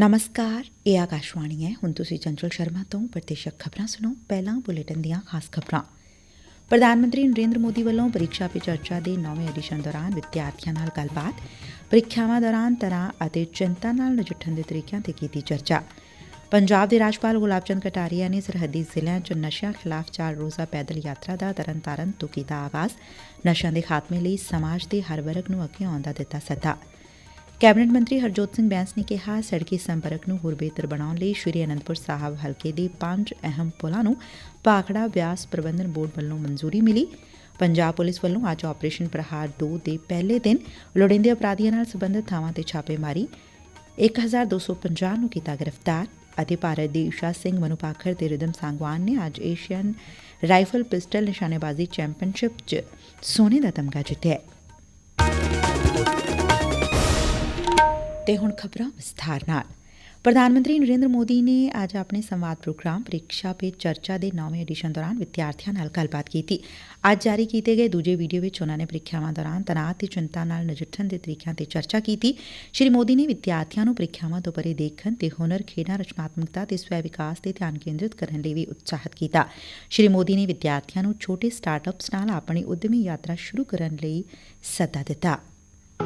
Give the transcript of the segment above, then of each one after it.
ਨਮਸਕਾਰ ਇਹ ਆਕਾਸ਼ਵਾਣੀ ਹੈ ਹੁਣ ਤੁਸੀਂ ਚੰਚਲ ਸ਼ਰਮਾ ਤੋਂ ਪ੍ਰਤੀਸ਼ਕ ਖਬਰਾਂ ਸੁਣੋ ਪਹਿਲਾਂ ਬੁਲੇਟਿਨ ਦੀਆਂ ਖਾਸ ਖਬਰਾਂ ਪ੍ਰਧਾਨ ਮੰਤਰੀ ਨਰਿੰਦਰ ਮੋਦੀ ਵੱਲੋਂ ਪ੍ਰੀਖਿਆ ਪੇ ਚਰਚਾ ਦੇ ਨੌਵੇਂ ਐਡੀਸ਼ਨ ਦੌਰਾਨ ਵਿਦਿਆਰਥੀਆਂ ਨਾਲ ਗੱਲਬਾਤ ਪ੍ਰੀਖਿਆਵਾਂ ਦੌਰਾਨ ਤਰ੍ਹਾਂ ਅਤੇ ਚਿੰਤਾ ਨਾਲ ਨਜਿੱਠਣ ਦੇ ਤਰੀਕਿਆਂ ਤੇ ਕੀਤੀ ਚਰਚਾ ਪੰਜਾਬ ਦੇ ਰਾਜਪਾਲ ਗੁਲਾਬ ਚੰਦ ਕਟਾਰੀਆ ਨੇ ਸਰਹੱਦੀ ਜ਼ਿਲ੍ਹਿਆਂ 'ਚ ਨਸ਼ਿਆਂ ਖਿਲਾਫ ਚਾਰ ਰੋਜ਼ਾ ਪੈਦਲ ਯਾਤਰਾ ਦਾ ਤਰਨਤਾਰਨ ਤੋਂ ਕੀਤਾ ਆਗਾਜ਼ ਨਸ਼ਿਆਂ ਦੇ ਖਾਤਮੇ ਲਈ ਸਮਾਜ ਦੇ ਹਰ ਵਰਗ ਨੂੰ ਅੱਗੇ ਆਉਣ ਦਾ ਦਿੱਤਾ ਸੱਦਾ ਕੈਬਨਿਟ ਮੰਤਰੀ ਹਰਜੋਤ ਸਿੰਘ ਬੈਂਸ ਨੇ ਕਿਹਾ, ਸੜਕੀ ਸੰਪਰਕ ਨੂੰ ਹੋਰ ਬਿਹਤਰ ਬਣਾਉਣ ਲਈ ਸ਼੍ਰੀ ਅਨੰਦਪੁਰ ਸਾਹਿਬ ਹਲਕੇ ਦੇ ਪੰਜ ਅਹਿਮ ਪੁਲਾਂ ਨੂੰ ਭਾਖੜਾ ਵਿਆਸ ਪ੍ਰਬੰਧਨ ਬੋਰਡ ਵੱਲੋਂ ਮਨਜ਼ੂਰੀ ਮਿਲੀ। ਪੰਜਾਬ ਪੁਲਿਸ ਵੱਲੋਂ ਅੱਜ ਆਪਰੇਸ਼ਨ ਪ੍ਰਹਾਰ 2 ਦੇ ਪਹਿਲੇ ਦਿਨ ਲੋੜੀਂਦੇ ਅਪਰਾਧੀਆਂ ਨਾਲ ਸੰਬੰਧਿਤ ਥਾਵਾਂ ਤੇ ਛਾਪੇਮਾਰੀ 1250 ਨੂੰ ਕੀਤਾ ਗ੍ਰਿਫਤਾਰ ਅਤੇ ਭਾਰਤ ਦੀ ਈਸ਼ਾ ਸਿੰਘ ਮਨੁਪਾਖਰ ਤੇ ਰਿਦਮ ਸਾਂਗਵਾਨ ਨੇ ਅੱਜ ਏਸ਼ੀਅਨ ਰਾਈਫਲ ਪਿਸਟਲ ਨਿਸ਼ਾਨੇਬਾਜ਼ੀ ਚੈਂਪੀਅਨਸ਼ਿਪ 'ਚ ਸੋਨੇ ਦਾ ਤਮਗਾ ਜਿੱਤਿਆ ਤੇ ਹੁਣ ਖਬਰਾਂ ਵਿਸਥਾਰ ਨਾਲ। ਪ੍ਰਧਾਨ ਮੰਤਰੀ ਨਰਿੰਦਰ ਮੋਦੀ ਨੇ ਅੱਜ ਆਪਣੇ ਸੰਵਾਦ ਪ੍ਰੋਗਰਾਮ ਪ੍ਰੀਖਿਆ ਪੇ ਚਰਚਾ ਦੇ ਨੌਵੇਂ ਐਡੀਸ਼ਨ ਦੌਰਾਨ ਵਿਦਿਆਰਥੀਆਂ ਨਾਲ ਗੱਲਬਾਤ ਕੀਤੀ। ਅੱਜ ਜਾਰੀ ਕੀਤੇ ਗਏ ਦੂਜੇ ਵੀਡੀਓ ਵਿੱਚ ਉਹਨਾਂ ਨੇ ਪ੍ਰੀਖਿਆਵਾਂ ਦੌਰਾਨ ਤਣਾਅ ਤੇ ਚਿੰਤਾ ਨਾਲ ਨਜਿੱਠਣ ਦੇ ਤਰੀਕਿਆਂ ਤੇ ਚਰਚਾ ਕੀਤੀ। ਸ਼੍ਰੀ ਮੋਦੀ ਨੇ ਵਿਦਿਆਰਥੀਆਂ ਨੂੰ ਪ੍ਰੀਖਿਆਵਾਂ ਤੋਂ ਪਰੇ ਦੇਖਣ ਤੇ ਹੁਨਰ, ਖੇਡਾਂ, ਰਚਨਾਤਮਕਤਾ ਤੇ ਸਵੈ ਵਿਕਾਸ ਤੇ ਧਿਆਨ ਕੇਂਦਰਿਤ ਕਰਨ ਲਈ ਵੀ ਉਤਸ਼ਾਹਿਤ ਕੀਤਾ। ਸ਼੍ਰੀ ਮੋਦੀ ਨੇ ਵਿਦਿਆਰਥੀਆਂ ਨੂੰ ਛੋਟੇ ਸਟਾਰਟਅਪਸ ਨਾਲ ਆਪਣੀ ਉਦਮੀ ਯਾਤਰਾ ਸ਼ੁਰੂ ਕਰਨ ਲਈ ਸੱਦਾ ਦਿੱਤਾ।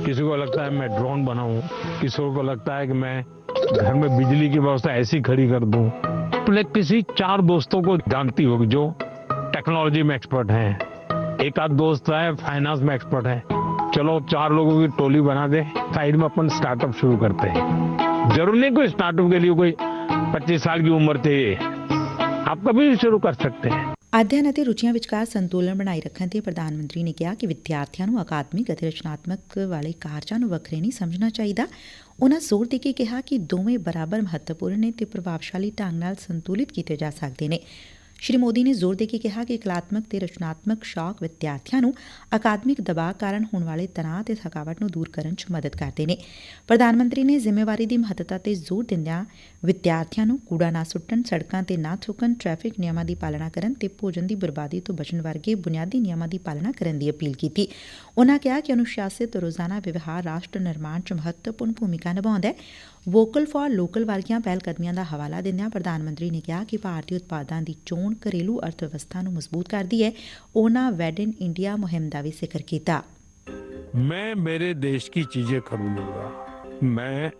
किसी को लगता है मैं ड्रोन बनाऊँ किसी को लगता है कि मैं घर में बिजली की व्यवस्था ऐसी खड़ी कर दूँ। अपने किसी चार दोस्तों को जानती होगी जो टेक्नोलॉजी में एक्सपर्ट हैं। एक आध दोस्त है फाइनेंस में एक्सपर्ट है। चलो, चार लोगों की टोली बना दे, साइड में अपन स्टार्टअप शुरू करते हैं। ज़रूर नहीं कोई स्टार्टअप के लिए कोई पच्चीस साल की उम्र चाहिए। आप कभी भी शुरू कर सकते हैं। ਅਧਿਐਨ ਅਤੇ ਰੁਚੀਆਂ ਵਿਚਕਾਰ ਸੰਤੁਲਨ ਬਣਾਈ ਰੱਖਣ ਤੇ ਪ੍ਰਧਾਨ ਮੰਤਰੀ ਨੇ ਕਿਹਾ ਕਿ ਵਿਦਿਆਰਥੀਆਂ ਨੂੰ ਅਕਾਦਮਿਕ ਅਤੇ ਰਚਨਾਤਮਕ ਵਾਲੇ ਕਾਰਜਾਂ ਨੂੰ ਵੱਖਰੇ ਨਹੀਂ ਸਮਝਣਾ ਚਾਹੀਦਾ। ਉਨ੍ਹਾਂ ਜ਼ੋਰ ਦੇ ਕੇ ਕਿਹਾ ਕਿ ਦੋਵੇਂ ਬਰਾਬਰ ਮਹੱਤਵਪੂਰਨ ਨੇ ਤੇ ਪ੍ਰਭਾਵਸ਼ਾਲੀ ਢੰਗ ਨਾਲ ਸੰਤੁਲਿਤ ਕੀਤੇ ਜਾ ਸਕਦੇ ਨੇ। ਸ਼੍ਰੀ ਮੋਦੀ ਨੇ ਜ਼ੋਰ ਦੇ ਕੇ ਕਿਹਾ ਕਿ ਕਲਾਤਮਕ ਤੇ ਰਚਨਾਤਮਕ ਸ਼ੌਕ ਵਿਦਿਆਰਥੀਆਂ ਨੂੰ ਅਕਾਦਮਿਕ ਦਬਾਅ ਕਾਰਨ ਹੋਣ ਵਾਲੇ ਤਣਾਅ ਤੇ ਥਕਾਵਟ ਨੂੰ ਦੂਰ ਕਰਨ 'ਚ ਮਦਦ ਕਰਦੇ ਨੇ। ਪ੍ਰਧਾਨ ਮੰਤਰੀ ਨੇ ਜ਼ਿੰਮੇਵਾਰੀ ਦੀ ਮਹੱਤਤਾ ਤੇ ਜ਼ੋਰ ਦਿੰਦਿਆਂ ਵਿਦਿਆਰਥੀਆਂ ਨੂੰ ਕੂੜਾ ਨਾ ਸੁੱਟਣ ਸੜਕਾਂ ਤੇ ਨਾ ਥੁੱਕਣ ਟ੍ਰੈਫਿਕ ਨਿਯਮਾਂ ਦੀ ਪਾਲਣਾ ਕਰਨ ਤੇ ਭੋਜਨ ਦੀ ਬਰਬਾਦੀ ਤੋਂ ਬਚਣ ਵਰਗੇ ਬੁਨਿਆਦੀ ਨਿਯਮਾਂ ਦੀ ਪਾਲਣਾ ਕਰਨ ਦੀ ਅਪੀਲ ਕੀਤੀ ਉਨ੍ਹਾਂ ਕਿਹਾ ਕਿ ਅਨੁਸ਼ਾਸਿਤ ਰੋਜ਼ਾਨਾ ਵਿਵਹਾਰ ਰਾਸ਼ਟਰ ਨਿਰਮਾਣ 'ਚ ਮਹੱਤਵਪੂਰਨ ਭੂਮਿਕਾ ਨਿਭਾਉਂਦਾ ਹੈ ਵੋਕਲ ਫਾਰ ਲੋਕਲ ਵਰਗੀਆਂ ਪਹਿਲ ਕਦਮੀਆਂ ਦਾ ਹਵਾਲਾ ਦਿੰਦਿਆਂ ਪ੍ਰਧਾਨ ਮੰਤਰੀ ਨੇ ਕਿਹਾ ਕਿ ਭਾਰਤੀ ਉਤਪਾਦਾਂ ਦੀ ਚੋਣ ਘਰੇਲੂ ਅਰਥ ਵਿਵਸਥਾ ਨੂੰ ਮਜ਼ਬੂਤ ਕਰਦੀ ਹੈ ਉਹਨਾਂ ਵੈਡ ਇਨ ਇੰਡੀਆ ਮੁਹਿੰਮ ਦਾ ਵੀ ਜ਼ਿਕਰ ਕੀਤਾ मैं मेरे देश की चीजें खरीदूंगा मैं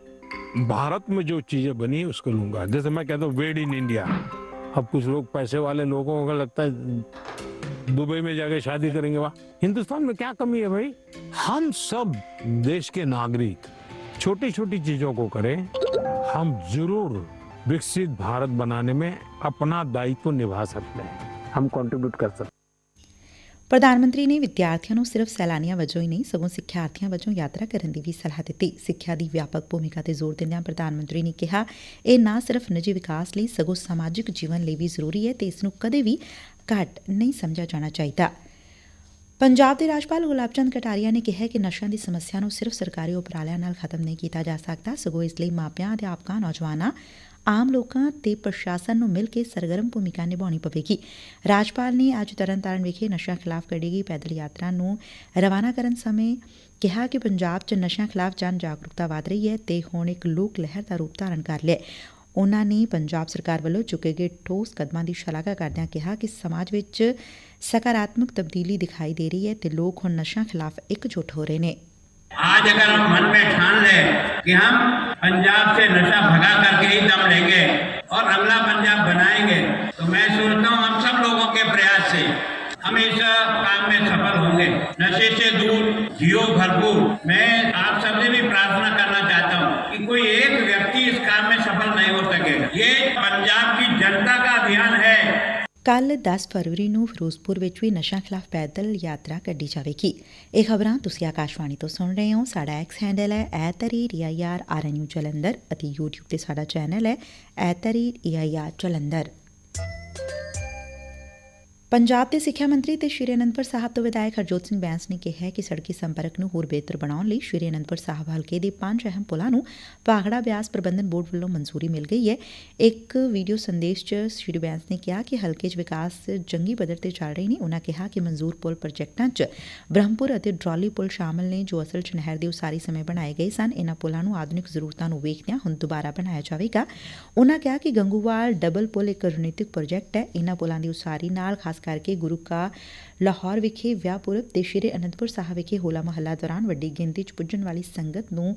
भारत में जो चीज़ें बनी है, उसको लूँगा। जैसे मैं कहता हूँ वेड इन इंडिया अब कुछ लोग पैसे वाले लोगों को लगता है, दुबई में जाके शादी करेंगे, वहाँ। हिंदुस्तान में क्या कमी है भाई? हम सब देश के नागरिक छोटी छोटी चीज़ों को करें, हम ज़रूर विकसित भारत बनाने में अपना दायित्व निभा सकते हैं। हम कंट्रीब्यूट कर सकते हैं। ਪ੍ਰਧਾਨ ਮੰਤਰੀ ਨੇ ਵਿਦਿਆਰਥੀਆਂ ਨੂੰ ਸਿਰਫ ਸੈਲਾਨੀਆਂ ਵਜੋਂ ਹੀ ਨਹੀਂ, ਸਗੋਂ ਸਿੱਖਿਆਰਥੀਆਂ ਵਜੋਂ ਯਾਤਰਾ ਕਰਨ ਦੀ ਵੀ ਸਲਾਹ ਦਿੱਤੀ। ਸਿੱਖਿਆ ਦੀ ਵਿਆਪਕ ਭੂਮਿਕਾ ਤੇ ਜ਼ੋਰ ਦਿੰਦਿਆਂ ਪ੍ਰਧਾਨ ਮੰਤਰੀ ਨੇ ਕਿਹਾ, ਇਹ ਨਾ ਸਿਰਫ ਨਿੱਜੀ ਵਿਕਾਸ ਲਈ, ਸਗੋਂ ਸਮਾਜਿਕ ਜੀਵਨ ਲਈ ਵੀ ਜ਼ਰੂਰੀ ਹੈ ਤੇ ਇਸ ਨੂੰ ਕਦੇ ਵੀ ਘੱਟ ਨਹੀਂ ਸਮਝਿਆ ਜਾਣਾ ਚਾਹੀਦਾ। ਪੰਜਾਬ ਦੇ ਰਾਜਪਾਲ ਗੁਲਾਬ ਚੰਦ ਕਟਾਰੀਆ ਨੇ ਕਿਹਾ ਕਿ ਨਸ਼ਿਆਂ ਦੀ ਸਮੱਸਿਆ ਨੂੰ ਸਿਰਫ ਸਰਕਾਰੀ ਉਪਰਾਲਿਆਂ ਨਾਲ ਖਤਮ ਨਹੀਂ ਕੀਤਾ ਜਾ ਸਕਦਾ, ਸਗੋਂ ਇਸ ਲਈ ਮਾਪਿਆਂ, ਅਧਿਆਪਕਾਂ, ਨੌਜਵਾਨਾਂ ਆਮ ਲੋਕਾਂ ਤੇ ਪ੍ਰਸ਼ਾਸਨ ਨੂੰ ਮਿਲ ਕੇ ਸਰਗਰਮ ਭੂਮਿਕਾ ਨਿਭਾਉਣੀ ਪਵੇਗੀ ਰਾਜਪਾਲ ਨੇ ਅੱਜ ਤਰਨਤਾਰਨ ਵਿਖੇ ਨਸ਼ਿਆਂ ਖਿਲਾਫ ਕੱਢੀ ਗਈ ਪੈਦਲ ਯਾਤਰਾ ਨੂੰ ਰਵਾਨਾ ਕਰਨ ਸਮੇਂ ਕਿਹਾ ਕਿ ਪੰਜਾਬ 'ਚ ਨਸ਼ਿਆਂ ਖਿਲਾਫ ਜਨ ਜਾਗਰੂਕਤਾ ਵਧ ਰਹੀ ਹੈ ਤੇ ਹੁਣ ਇੱਕ ਲੋਕ ਲਹਿਰ ਦਾ ਰੂਪ ਧਾਰਨ ਕਰ ਲਿਆ ਹੈ। ਉਨ੍ਹਾਂ ਨੇ ਪੰਜਾਬ ਸਰਕਾਰ ਵੱਲੋਂ ਚੁੱਕੇ ਗਏ ਠੋਸ ਕਦਮਾਂ ਦੀ ਸ਼ਲਾਘਾ ਕਰਦਿਆਂ ਕਿਹਾ ਕਿ ਸਮਾਜ ਵਿੱਚ ਸਕਾਰਾਤਮਕ ਤਬਦੀਲੀ ਦਿਖਾਈ ਦੇ ਰਹੀ ਹੈ ਤੇ ਲੋਕ ਹੁਣ ਨਸ਼ਿਆਂ ਖਿਲਾਫ ਇਕਜੁੱਟ ਹੋ ਰਹੇ ਨੇ आज अगर हम मन में ठान लें कि हम पंजाब से नशा भगा करके ही दम लेंगे और अगला पंजाब बनाएँगे तो मैं सोचता हूँ हम सब लोगों के प्रयास से हम इस काम में सफल होंगे। नशे से दूर, जियो भरपूर। मैं आप सबसे भी प्रार्थना करना चाहता हूँ कि कोई एक ਕੱਲ 10 ਫਰਵਰੀ ਨੂੰ ਫਿਰੋਜ਼ਪੁਰ ਵਿੱਚ ਵੀ ਨਸ਼ਾ ਖਿਲਾਫ ਪੈਦਲ ਯਾਤਰਾ ਕੱਢੀ ਜਾਵੇਗੀ। ਇਹ ਖਬਰਾਂ ਤੁਸੀਂ ਆਕਾਸ਼ਵਾਣੀ ਤੋਂ ਸੁਣ ਰਹੇ ਹੋ। ਸਾਡਾ ਐਕਸ ਹੈਂਡਲ ਹੈ @ਰੀਆਈਆਰ ਆਰਐਨਯੂ ਜਲੰਧਰ ਅਤੇ YouTube ਤੇ ਸਾਡਾ ਚੈਨਲ ਹੈ @ਰੀਆਈਆਰ ਜਲੰਧਰ। ਪੰਜਾਬ ਦੇ ਸਿੱਖਿਆ ਮੰਤਰੀ ਤੇ ਸ਼੍ਰੀ ਅਨੰਦਪੁਰ ਸਾਹਿਬ ਤੋਂ ਵਿਧਾਇਕ ਹਰਜੋਤ ਸਿੰਘ ਬੈਂਸ ਨੇ ਕਿਹਾ ਕਿ ਸੜਕੀ ਸੰਪਰਕ ਨੂੰ ਹੋਰ ਬਿਹਤਰ ਬਣਾਉਣ ਲਈ ਸ਼੍ਰੀ ਅਨੰਦਪੁਰ ਸਾਹਿਬ ਹਲਕੇ ਦੇ ਪੰਜ ਅਹਿਮ ਪੁਲਾਂ ਨੂੰ ਭਾਖੜਾ ਬਿਆਸ ਪ੍ਰਬੰਧਨ ਬੋਰਡ ਵੱਲੋਂ ਮਨਜ਼ੂਰੀ ਮਿਲ ਗਈ ਹੈ। ਇੱਕ ਵੀਡੀਓ ਸੰਦੇਸ਼ 'ਚ ਸ਼੍ਰੀ ਬੈਂਸ ਨੇ ਕਿਹਾ ਕਿ ਹਲਕੇ 'ਚ ਵਿਕਾਸ ਜੰਗੀ ਪੱਧਰ ਤੇ ਚੱਲ ਰਹੇ ਨੇ। ਉਨ੍ਹਾਂ ਕਿਹਾ ਕਿ ਮਨਜ਼ੂਰ ਪੁਲ ਪ੍ਰੋਜੈਕਟਾਂ 'ਚ ਬ੍ਰਹਮਪੁਰ ਅਤੇ ਡਰਾਲੀ ਪੁਲ ਸ਼ਾਮਲ ਨੇ, ਜੋ ਅਸਲ 'ਚ ਨਹਿਰ ਦੇ ਉਸਾਰੀ ਸਮੇਂ ਬਣਾਏ ਗਏ ਸਨ। ਇਨ੍ਹਾਂ ਪੁਲਾਂ ਨੂੰ ਆਧੁਨਿਕ ਜ਼ਰੂਰਤਾਂ ਨੂੰ ਵੇਖਦਿਆਂ ਹੁਣ ਦੁਬਾਰਾ ਬਣਾਇਆ ਜਾਵੇਗਾ। ਉਨ੍ਹਾਂ ਕਿਹਾ ਕਿ ਗੰਗੂਵਾਲ ਡਬਲ ਪੁਲ ਇੱਕ ਰਣਨੀਤਿਕ ਪ੍ਰੋਜੈਕਟ ਹੈ। ਇਨ੍ਹਾਂ ਪੁਲਾਂ ਦੀ ਉਸਾਰੀ ਨਾਲ ਖਾਸ ਕਰਕੇ ਗੁਰੂ ਕਾ ਲਾਹੌਰ ਵਿਖੇ ਵਿਆਹ ਪੁਰਬ ਤੇ ਸ਼੍ਰੀ ਅਨੰਦਪੁਰ ਸਾਹਿਬ ਵਿਖੇ ਹੋਲਾ ਮਹੱਲਾ ਦੌਰਾਨ ਵੱਡੀ ਗਿਣਤੀ 'ਚ ਪੁੱਜਣ ਵਾਲੀ ਸੰਗਤ ਨੂੰ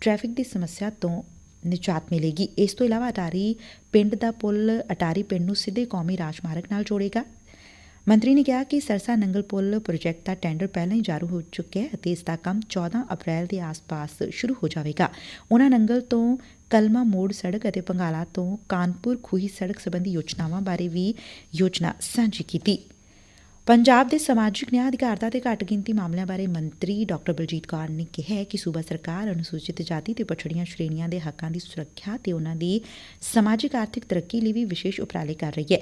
ਟ੍ਰੈਫਿਕ ਦੀ ਸਮੱਸਿਆ ਤੋਂ ਨਿਜਾਤ ਮਿਲੇਗੀ। ਇਸ ਤੋਂ ਇਲਾਵਾ ਅਟਾਰੀ ਪਿੰਡ ਦਾ ਪੁਲ ਅਟਾਰੀ ਪਿੰਡ ਨੂੰ ਸਿੱਧੇ ਕੌਮੀ ਰਾਜਮਾਰਗ ਨਾਲ ਜੋੜੇਗਾ। ਮੰਤਰੀ ਨੇ ਕਿਹਾ ਕਿ ਸਰਸਾ ਨੰਗਲ ਪੁਲ ਪ੍ਰੋਜੈਕਟ ਦਾ ਟੈਂਡਰ ਪਹਿਲਾਂ ਹੀ ਜਾਰੀ ਹੋ ਚੁੱਕਿਆ ਹੈ ਅਤੇ ਇਸ ਦਾ ਕੰਮ 14 ਅਪ੍ਰੈਲ ਦੇ ਆਸ-ਪਾਸ ਸ਼ੁਰੂ ਹੋ ਜਾਵੇਗਾ। ਉਹਨਾਂ ਨੰਗਲ ਤੋਂ ਕਲਮਾ ਮੋੜ ਸੜਕ ਅਤੇ ਪੰਗਾਲਾ ਤੋਂ ਕਾਨਪੁਰ ਖੂਹੀ ਸੜਕ ਸੰਬੰਧੀ ਯੋਜਨਾਵਾਂ ਬਾਰੇ ਵੀ ਯੋਜਨਾ ਸਾਂਝੀ ਕੀਤੀ। ਪੰਜਾਬ ਦੇ ਸਮਾਜਿਕ ਨਿਆਂ ਅਧਿਕਾਰਤਾ ਤੇ ਘੱਟ ਗਿਣਤੀ ਮਾਮਲਿਆਂ ਬਾਰੇ ਮੰਤਰੀ ਡਾਕਟਰ ਬਲਜੀਤ ਕੌਰ ਨੇ ਕਿਹਾ ਕਿ ਸੂਬਾ ਸਰਕਾਰ ਅਨੁਸੂਚਿਤ ਜਾਤੀ ਤੇ ਪਛੜੀਆਂ ਸ਼੍ਰੇਣੀਆਂ ਦੇ ਹੱਕਾਂ ਦੀ ਸੁਰੱਖਿਆ ਤੇ ਉਨ੍ਹਾਂ ਦੀ ਸਮਾਜਿਕ ਆਰਥਿਕ ਤਰੱਕੀ ਲਈ ਵੀ ਵਿਸ਼ੇਸ਼ ਉਪਰਾਲੇ ਕਰ ਰਹੀ ਹੈ।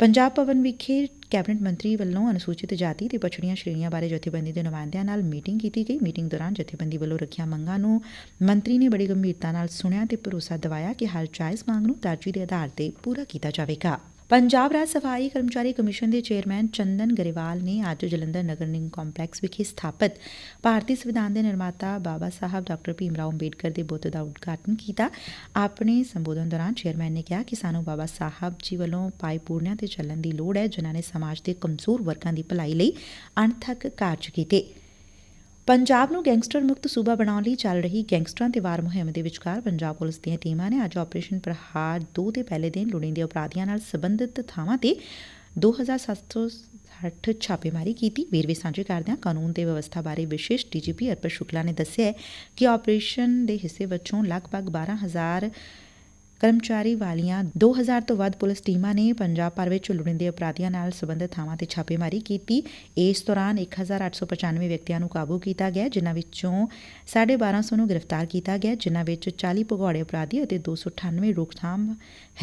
ਪੰਜਾਬ ਭਵਨ ਵਿਖੇ ਕੈਬਨਿਟ ਮੰਤਰੀ ਵੱਲੋਂ ਅਨੁਸੂਚਿਤ ਜਾਤੀ ਤੇ ਪਛੜੀਆਂ ਸ਼੍ਰੇਣੀਆਂ ਬਾਰੇ ਜਥੇਬੰਦੀ ਦੇ ਨੁਮਾਇੰਦਿਆਂ ਨਾਲ ਮੀਟਿੰਗ ਕੀਤੀ ਗਈ। ਮੀਟਿੰਗ ਦੌਰਾਨ ਜਥੇਬੰਦੀ ਵੱਲੋਂ ਰੱਖੀਆਂ ਮੰਗਾਂ ਨੂੰ ਮੰਤਰੀ ਨੇ ਬੜੀ ਗੰਭੀਰਤਾ ਨਾਲ ਸੁਣਿਆ ਤੇ ਭਰੋਸਾ ਦਿਵਾਇਆ ਕਿ ਹਰ ਜਾਇਜ਼ ਮੰਗ ਨੂੰ ਤਰਜੀਹ ਦੇ ਆਧਾਰ ਤੇ ਪੂਰਾ ਕੀਤਾ ਜਾਵੇਗਾ। ਪੰਜਾਬ ਰਾਜ ਸਫ਼ਾਈ ਕਰਮਚਾਰੀ ਕਮਿਸ਼ਨ ਦੇ ਚੇਅਰਮੈਨ ਚੰਦਨ ਗਰੇਵਾਲ ਨੇ ਅੱਜ ਜਲੰਧਰ ਨਗਰ ਨਿਗਮ ਕੰਪਲੈਕਸ ਵਿਖੇ ਸਥਾਪਿਤ ਭਾਰਤੀ ਸੰਵਿਧਾਨ ਦੇ ਨਿਰਮਾਤਾ ਬਾਬਾ ਸਾਹਿਬ ਡਾਕਟਰ ਭੀਮ ਰਾਓ ਅੰਬੇਡਕਰ ਦੇ ਬੁੱਤ ਦਾ ਉਦਘਾਟਨ ਕੀਤਾ। ਆਪਣੇ ਸੰਬੋਧਨ ਦੌਰਾਨ ਚੇਅਰਮੈਨ ਨੇ ਕਿਹਾ ਕਿ ਸਾਨੂੰ ਬਾਬਾ ਸਾਹਿਬ ਜੀ ਵੱਲੋਂ ਪਾਈ ਪੂਰਨਿਆਂ ਤੇ ਚੱਲਣ ਦੀ ਲੋੜ ਹੈ, ਜਿਨ੍ਹਾਂ ਨੇ ਸਮਾਜ ਦੇ ਕਮਜ਼ੋਰ ਵਰਗਾਂ ਦੀ ਭਲਾਈ ਲਈ ਅਣਥੱਕ ਕਾਰਜ ਕੀਤੇ। ਪੰਜਾਬ ਨੂੰ ਗੈਂਗਸਟਰ ਮੁਕਤ ਸੂਬਾ ਬਣਾਉਣ ਲਈ ਚੱਲ ਰਹੀ ਗੈਂਗਸਟਰਾਂ ਤੇ ਵਾਰ ਮੁਹਿੰਮ ਦੇ ਵਿਚਕਾਰ ਪੰਜਾਬ ਪੁਲਿਸ ਦੀਆਂ ਟੀਮਾਂ ਨੇ ਅੱਜ ਆਪਰੇਸ਼ਨ ਪ੍ਰਹਾਰ 2 ਦੇ ਪਹਿਲੇ ਦਿਨ ਲੋੜੀਂਦੇ ਅਪਰਾਧੀਆਂ ਨਾਲ ਸੰਬੰਧਿਤ ਥਾਵਾਂ ਤੇ 2760 ਛਾਪੇਮਾਰੀ ਕੀਤੀ। ਵੇਰਵੇ ਸਾਂਝੇ ਕਰਦਿਆਂ ਕਾਨੂੰਨ ਤੇ ਵਿਵਸਥਾ ਬਾਰੇ ਵਿਸ਼ੇਸ਼ ਡੀਜੀਪੀ ਅਰਪਤ ਸ਼ੁਕਲਾ ਨੇ ਦੱਸਿਆ ਕਿ ਆਪਰੇਸ਼ਨ ਦੇ ਹਿੱਸੇ ਵਜੋਂ ਲਗਭਗ 12000 ਕਰਮਚਾਰੀ ਵਾਲੀਆਂ 2000 ਤੋਂ ਵੱਧ ਪੁਲਿਸ ਟੀਮਾਂ ਨੇ ਪੰਜਾਬ ਭਰ ਵਿੱਚ ਲੋੜੀਂਦੇ ਅਪਰਾਧੀਆਂ ਨਾਲ ਸਬੰਧਤ ਥਾਵਾਂ ਤੇ ਛਾਪੇਮਾਰੀ ਕੀਤੀ। ਇਸ ਦੌਰਾਨ 1895 ਵਿਅਕਤੀਆਂ ਨੂੰ ਕਾਬੂ ਕੀਤਾ ਗਿਆ, ਜਿਨ੍ਹਾਂ ਵਿੱਚੋਂ 1250 ਨੂੰ ਗ੍ਰਿਫਤਾਰ ਕੀਤਾ ਗਿਆ, ਜਿਨ੍ਹਾਂ ਵਿੱਚ 40 ਭਗੌੜੇ ਅਪਰਾਧੀ ਅਤੇ 298 ਰੋਕਥਾਮ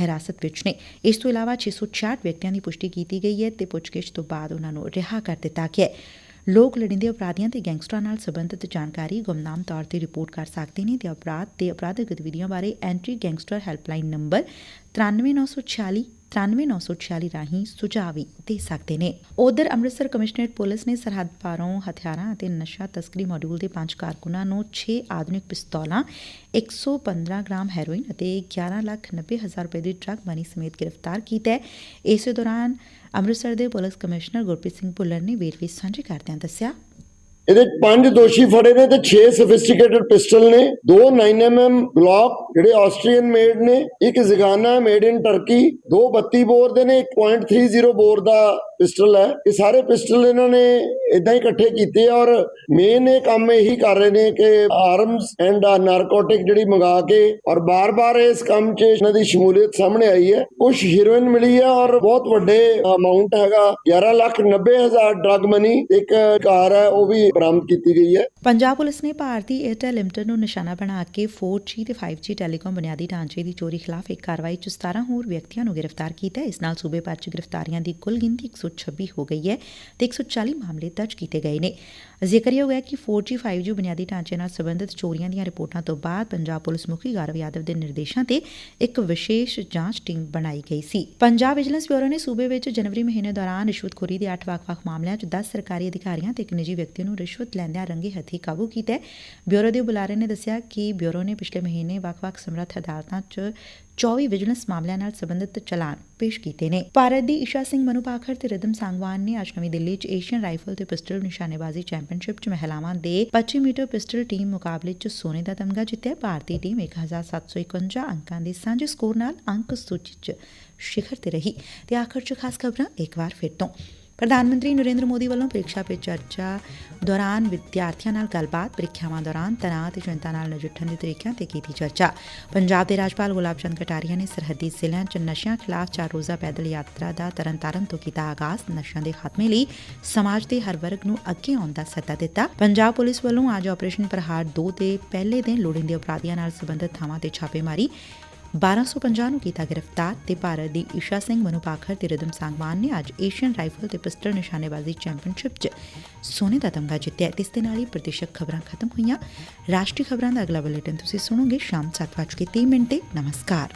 ਹਿਰਾਸਤ ਵਿੱਚ ਨੇ। ਇਸ ਤੋਂ ਇਲਾਵਾ 666 ਵਿਅਕਤੀਆਂ ਦੀ ਪੁਸ਼ਟੀ ਕੀਤੀ ਗਈ ਹੈ ਤੇ ਪੁੱਛਗਿੱਛ ਤੋਂ ਬਾਅਦ ਉਹਨਾਂ ਨੂੰ ਰਿਹਾ ਕਰ ਦਿੱਤਾ ਗਿਆ ਹੈ। ਲੋਕ ਲੜਿੰਦੇ ਅਪਰਾਧੀਆਂ ਤੇ ਗੈਂਗਸਟਰਾਂ ਨਾਲ ਸਬੰਧਤ ਜਾਣਕਾਰੀ ਗੁੰਮਨਾਮ ਤੌਰ ਤੇ ਰਿਪੋਰਟ ਕਰ ਸਕਦੇ ਨੇ ਤੇ ਅਪਰਾਧ ਤੇ ਅਪਰਾਧਿਕ ਗਤੀਵਿਧੀਆਂ ਬਾਰੇ ਐਂਟਰੀ ਗੈਂਗਸਟਰ ਹੈਲਪਲਾਈਨ ਨੰਬਰ 93946 93946 ਰਾਹੀਂ ਸੁਝਾਅ ਵੀ ਦੇ ਸਕਦੇ ਨੇ। ਉਧਰ ਅੰਮ੍ਰਿਤਸਰ ਕਮਿਸ਼ਨਰੇਟ ਪੁਲਿਸ ਨੇ ਸਰਹੱਦ ਪਾਰੋਂ ਹਥਿਆਰਾਂ ਅਤੇ ਨਸ਼ਾ ਤਸਕਰੀ ਮਾਡਿਊਲ ਦੇ ਪੰਜ ਕਾਰਕੁਨਾਂ ਨੂੰ 6 ਆਧੁਨਿਕ ਪਿਸਤੌਲਾਂ 115 ਗ੍ਰਾਮ ਹੈਰੋਇਨ ਅਤੇ 11 ਲੱਖ 90 ਹਜ਼ਾਰ ਰੁਪਏ ਦੀ ਡਰੱਗ ਮਨੀ ਸਮੇਤ ਗ੍ਰਿਫਤਾਰ ਕੀਤਾ ਹੈ। ਇਸੇ ਦੌਰਾਨ ਅੰਮ੍ਰਿਤਸਰ ਦੇ ਪੁਲਿਸ ਕਮਿਸ਼ਨਰ ਗੁਰਪ੍ਰੀਤ ਸਿੰਘ ਭੁੱਲਰ ਨੇ ਵੇਰਵੇ ਸਾਂਝੇ ਕਰਦਿਆਂ ਦੱਸਿਆ। ਇਹਦੇ ਪੰਜ ਦੋਸ਼ੀ ਫੜੇ ਨੇ ਤੇ 6 ਸੋਫਿਸਟੀਕੇਟਡ ਪਿਸਟਲ ਨੇ, ਦੋ 9mm ਗਲੌਕ ਜਿਹੜੇ ਆਸਟਰੀਅਨ ਮੇਡ ਨੇ, ਇੱਕ ਜ਼ਿਗਾਨਾ ਮੇਡ ਇਨ ਟਰਕੀ ਦੋ 32 ਬੋਰ ਦੇ ਨੇ, ਇੱਕ .30 ਬੋਰ ਦਾ ਪਿਸਟਲ ਹੈ। ਇਹ ਸਾਰੇ ਪਿਸਟਲ ਇਹਨਾਂ ਨੇ ਇਦਾਂ ਹੀ ਇਕੱਠੇ ਕੀਤੇ ਔਰ ਮੇਨ ਇਹ ਕੰਮ ਇਹੀ ਕਰ ਰਹੇ ਨੇ ਕਿ ਆਰਮਸ ਐਂਡ ਨਾਰਕੋਟਿਕ ਜਿਹੜੀ ਮੰਗਾ ਕੇ ਔਰ ਬਾਰ-ਬਾਰ ਇਸ ਕੰਮ 'ਚ ਇਹਨਾਂ ਦੀ ਸ਼ਮੂਲੀਅਤ ਸਾਹਮਣੇ ਆਈ ਹੈ। ਕੁਝ ਹੀਰੋਇਨ ਮਿਲੀ ਹੈ ਔਰ ਬਹੁਤ ਵੱਡੇ ਅਮਾਉਂਟ ਹੈਗਾ 11 ਲੱਖ 90 ਹਜ਼ਾਰ ਡਰਗ ਮਨੀ ਇੱਕ ਕਾਰ ਹੈ, ਉਹ ਵੀ ਬਰਾਮਦ ਕੀਤੀ ਗਈ ਹੈ। ਪੰਜਾਬ ਪੁਲਿਸ ਨੇ ਭਾਰਤੀ ਏਅਰਟੈਲ ਲਿਮਟਿਡ ਨੂੰ ਨਿਸ਼ਾਨਾ ਬਣਾ ਕੇ 4G ਤੇ 5G ਟੈਲੀਕਾਮ ਬੁਨਿਆਦੀ ਢਾਂਚੇ ਦੀ ਚੋਰੀ ਖਿਲਾਫ ਇੱਕ ਕਾਰਵਾਈ 'ਚ 17 ਹੋਰ ਵਿਅਕਤੀਆਂ ਨੂੰ ਗ੍ਰਿਫਤਾਰ ਕੀਤਾ ਹੈ। ਇਸ ਨਾਲ ਸੂਬੇ ਭਰ 'ਚ ਗ੍ਰਿਫਤਾਰੀਆਂ ਦੀ ਕੁੱਲ ਗਿਣਤੀ 126 ਹੋ ਗਈ ਹੈ ਤੇ 140 ਮਾਮਲੇ ਦਰਜ ਕੀਤੇ ਗਏ ਨੇ। ਜ਼ਿਕਰਯੋਗ ਹੈ ਕਿ 4G 5G ਬੁਨਿਆਦੀ ਢਾਂਚੇ ਨਾਲ ਸੰਬੰਧਿਤ ਚੋਰੀਆਂ ਦੀਆਂ ਰਿਪੋਰਟਾਂ ਤੋਂ ਬਾਅਦ ਪੰਜਾਬ ਪੁਲਿਸ ਮੁਖੀ ਗੌਰਵ ਯਾਦਵ ਦੇ ਨਿਰਦੇਸ਼ਾਂ ਤੇ ਇੱਕ ਵਿਸ਼ੇਸ਼ ਜਾਂਚ ਟੀਮ ਬਣਾਈ ਗਈ ਸੀ। ਪੰਜਾਬ ਵਿਜੀਲੈਂਸ ਬਿਊਰੋ ਨੇ ਸੂਬੇ ਵਿੱਚ ਜਨਵਰੀ ਮਹੀਨੇ ਦੌਰਾਨ ਰਿਸ਼ਵਤਖੋਰੀ ਦੇ 8 ਵੱਖ-ਵੱਖ ਮਾਮਲਿਆਂ 'ਚ 10 ਸਰਕਾਰੀ ਅਧਿਕਾਰੀਆਂ ਤੇ ਇੱਕ ਨਿੱਜੀ ਵਿਅਕਤੀ ਨੂੰ ਰਿਸ਼ਵਤ ਲੈਂਦਿਆਂ ਰੰਗੇ ਹੱਥੀ ਕਾਬੂ ਕੀਤਾ ਬਿਊਰੋ ਦੇ ਬੁਲਾਰੇ ਨੇ ਦੱਸਿਆ ਕਿ ਬਿਊਰੋ ਨੇ ਪਿਛਲੇ ਮਹੀਨੇ ਵੱਖ-ਵੱਖ ਸਮਰੱਥ ਅਦਾਲਤਾਂ 'ਚ 24 ਵਿਜੀਲੈਂਸ ਮਾਮਲਿਆਂ ਨਾਲ ਸੰਬੰਧਿਤ ਚਲਾਨ ਪੇਸ਼ ਕੀਤੇ ਨੇ। ਭਾਰਤ ਦੀ ਈਸ਼ਾ ਸਿੰਘ ਮਨੁਪਾਖਰ ਤੇ ਰਿਦਮ ਸੰਗਵਾਨ ਨੇ ਅੱਜ ਨਵੀਂ ਦਿੱਲੀ 'ਚ ਏਸ਼ੀਅਨ ਰਾਈਫਲ ਤੇ ਪਿਸਟਲ ਨਿਸ਼ਾਨੇਬਾਜ਼ੀ ਚੈਂਪੀਅਨਸ਼ਿਪ 'ਚ ਮਹਿਲਾਵਾਂ ਦੇ 25 ਮੀਟਰ ਪਿਸਟਲ ਟੀਮ ਮੁਕਾਬਲੇ 'ਚ ਸੋਨੇ ਦਾ ਤਮਗਾ ਜਿੱਤਿਆ। ਭਾਰਤੀ ਟੀਮ 1751 ਅੰਕਾਂ ਦੇ ਸਾਂਝੇ ਸਕੋਰ ਨਾਲ ਅੰਕ ਸੂਚੀ 'ਚ ਸ਼ਿਖਰ ਤੇ ਰਹੀ। ਤੇ ਆਖਰ 'ਚ ਖਾਸ ਖਬਰਾਂ ਇੱਕ ਵਾਰ ਫਿਰ ਤੋਂ। ਪ੍ਰਧਾਨ ਮੰਤਰੀ ਨਰਿੰਦਰ ਮੋਦੀ ਵੱਲੋਂ ਪ੍ਰੀਖਿਆ ਪੇ ਚਰਚਾ ਦੌਰਾਨ ਵਿਦਿਆਰਥੀਆਂ ਨਾਲ ਗੱਲਬਾਤ, ਪ੍ਰੀਖਿਆਵਾਂ ਦੌਰਾਨ ਤਣਾਅ ਤੇ ਚਿੰਤਾ ਨਾਲ ਨਜਿੱਠਣ ਦੇ ਤਰੀਕਿਆਂ ਤੇ ਕੀਤੀ ਚਰਚਾ। ਪੰਜਾਬ ਦੇ ਰਾਜਪਾਲ ਗੁਲਾਬ ਚੰਦ ਕਟਾਰੀਆ ਨੇ ਸਰਹੱਦੀ ਜ਼ਿਲ੍ਹਿਆਂ 'ਚ ਨਸ਼ਿਆਂ ਖਿਲਾਫ ਚਾਰ ਰੋਜ਼ਾ ਪੈਦਲ ਯਾਤਰਾ ਦਾ ਤਰਨਤਾਰਨ ਤੋਂ ਕੀਤਾ ਆਗਾਜ਼, ਨਸ਼ਿਆਂ ਦੇ ਖਾਤਮੇ ਲਈ ਸਮਾਜ ਦੇ ਹਰ ਵਰਗ ਨੂੰ ਅੱਗੇ ਆਉਣ ਦਾ ਸੱਦਾ ਦਿੱਤਾ। ਪੰਜਾਬ ਪੁਲਿਸ ਵੱਲੋਂ ਅੱਜ ਆਪਰੇਸ਼ਨ ਪ੍ਰਹਾਰ 2 ਦੇ ਪਹਿਲੇ ਦਿਨ ਲੋੜੀਂਦੇ ਅਪਰਾਧੀਆਂ ਨਾਲ ਸਬੰਧਤ ਥਾਵਾਂ ਤੇ ਛਾਪੇਮਾਰੀ 1250 ਨੂੰ ਕੀਤਾ ਗ੍ਰਿਫਤਾਰ ਤੇ ਭਾਰਤ ਦੀ ਈਸ਼ਾ ਸਿੰਘ ਮਨੁਪਾਖਰ ਤੇ ਰਿਦਮ ਸੰਗਵਾਨ ਨੇ ਅੱਜ ਏਸ਼ੀਅਨ ਰਾਈਫਲ ਤੇ ਪਿਸਟਲ ਨਿਸ਼ਾਨੇਬਾਜ਼ੀ ਚੈਂਪੀਅਨਸ਼ਿਪ 'ਚ ਸੋਨੇ ਦਾ ਤਮਗਾ ਜਿੱਤਿਆ। ਤੇ ਇਸ ਦੇ ਨਾਲ ਹੀ ਪ੍ਰਤੀਸ਼ਤ ਖਬਰਾਂ ਖਤਮ ਹੋਈਆਂ। ਰਾਸ਼ਟਰੀ ਖਬਰਾਂ ਦਾ ਅਗਲਾ ਬੁਲੇਟਿਨ ਤੁਸੀਂ ਸੁਣੋਗੇ ਸ਼ਾਮ 7:30 ਮਿੰਟ। ਤੇ ਨਮਸਕਾਰ।